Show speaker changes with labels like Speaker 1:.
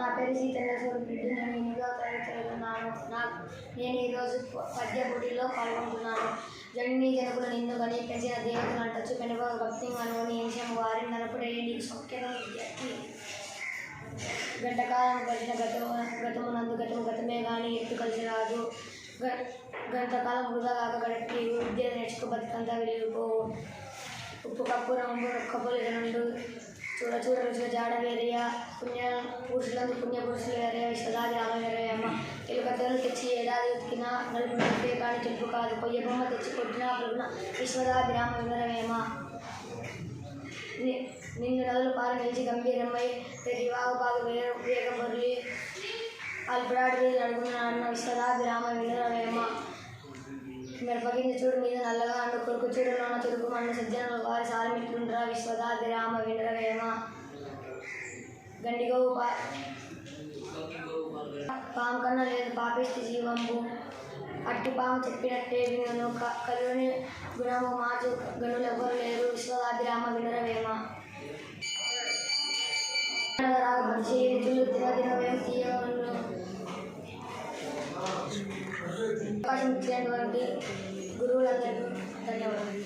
Speaker 1: నా పేరు సీతేశ్వర రెడ్డి నేను ఎనిమిదో తరగతి చదువుతున్నాను నాకు నేను ఈరోజు పద్య పోటీలో పాల్గొంటున్నాను. జనని జనకుల నిన్ను గణీకరించిన దేవతలు అంటచ్చు పెనుగ భక్తి మనోని నిమిషం వారి నలుపుడే నీకు సౌఖ్యం విద్యార్థి గంటకాలం గతం గతము గతమునందు గతము గతమే కానీ ఎత్తు కలిసి రాదు. గ- గంటకాలం వృధా కాక గడిపి విద్య నేర్చుకో బతికంతా వెళ్ళిపోవు ఉప్పు కప్పు రంగు కప్పులు రెండు చూడ చూడ రుచుల జాడ వేరయ్య పుణ్య పురుషులందు పుణ్య పురుషులు వేరే విశ్వదాది రామ వేరయ్యమ్మ ఎలుకత్తలు తెచ్చి ఏడాది ఉతికిన నలుపు నడిపే కానీ తెలుపు కాదు కొయ్య బొమ్మ తెచ్చి కొట్టిన పలుకున విశ్వదాది రామ వినరవేమ ని- నిన్ను నదులు పాలు నిలిచి గంభీరమై పెరివాగు పాలు వేగ వేగబొర్లి అల్పడాడి అడుగున అన్న విశ్వదాది రామ వినరవేమ మిరపగింజ చూడు మీద నల్లగా అండు కొడుకు చూడు నాన్న చురుకు మన సజ్జనులు వారి సారమిట్లుండ్రా విశ్వదాది రామ వినరవేమ గండిగో పా పాము కన్నా లేదు పాపిష్టి జీవంబు. అట్టి పాము చెప్పినట్టే వినను. కలుని గుణము మార్చు గనులు ఎవరు లేరు. విశ్వదాది రామ వినరవేమ రాగు పక్షి రుచులు అవకాశం ఇచ్చినటువంటి గురువులందరికీ ధన్యవాదాలు.